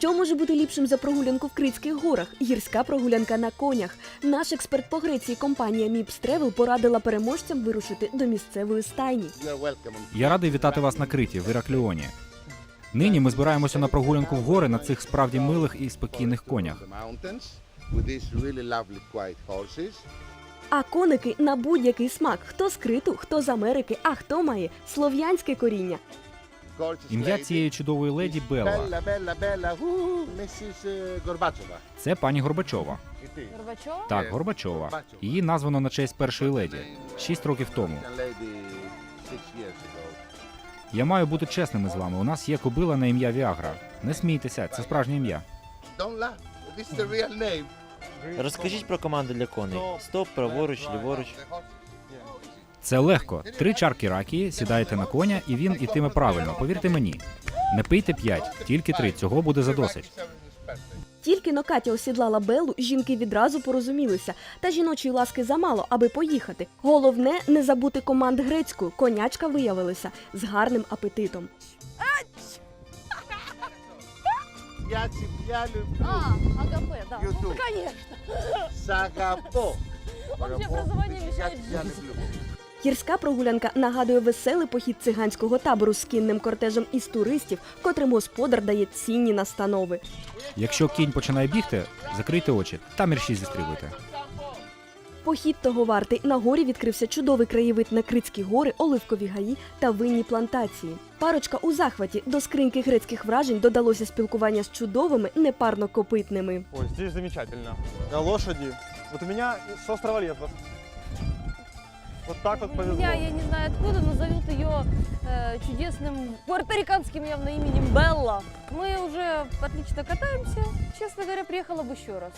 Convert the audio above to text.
Що може бути ліпшим за прогулянку в Критських горах? Гірська прогулянка на конях. Наш експерт по Греції компанія Міпс Тревел порадила переможцям вирушити до місцевої стайні. Я радий вітати вас на Криті в Іракліоні. Нині ми збираємося на прогулянку в гори на цих справді милих і спокійних конях. А коники на будь-який смак. Хто з Криту, хто з Америки, а хто має слов'янське коріння. Ім'я цієї чудової леді Белла. Uh, Це пані Горбачова. Горбачова? Так, Е, Горбачова. Її названо на честь першої леді шість років тому. Я маю бути чесними з вами. У нас є кобила на ім'я Віагра. Не смійтеся, це справжнє ім'я. Розкажіть про команду для коней. Стоп, праворуч, ліворуч. Це легко. Три чарки ракії, сідаєте на коня, і він ітиме правильно. Повірте мені. Не пийте п'ять, тільки три. Цього буде задосить. Тільки но Катя осідлала Беллу, жінки відразу порозумілися. Та жіночої ласки замало, аби поїхати. Головне не забути команд грецькою. Конячка виявилася з гарним апетитом. Я тебя люблю. А, АГП, да. YouTube. Ну, конечно. Сагапо. Вообще образование Я мешает тебя люблю. Гірська прогулянка нагадує веселий похід циганського табору з кінним кортежем із туристів, котрим господар дає цінні настанови. Якщо кінь починає бігти, закрийте очі та мерщій зістрілуйте. Похід того вартий. На горі відкрився чудовий краєвид на Критські гори, оливкові гаї та винні плантації. Парочка у захваті до скриньки грецьких вражень додалося спілкування з чудовими непарнокопитними. Ой, здесь замечательно. А Лошади. Вот у меня с острова. Вот так вот повезло. Я, я не знаю откуда, но зовут ее э, чудесным пуэрториканским явно именем Белла. Мы уже отлично катаемся. Честно говоря, приехала бы еще раз.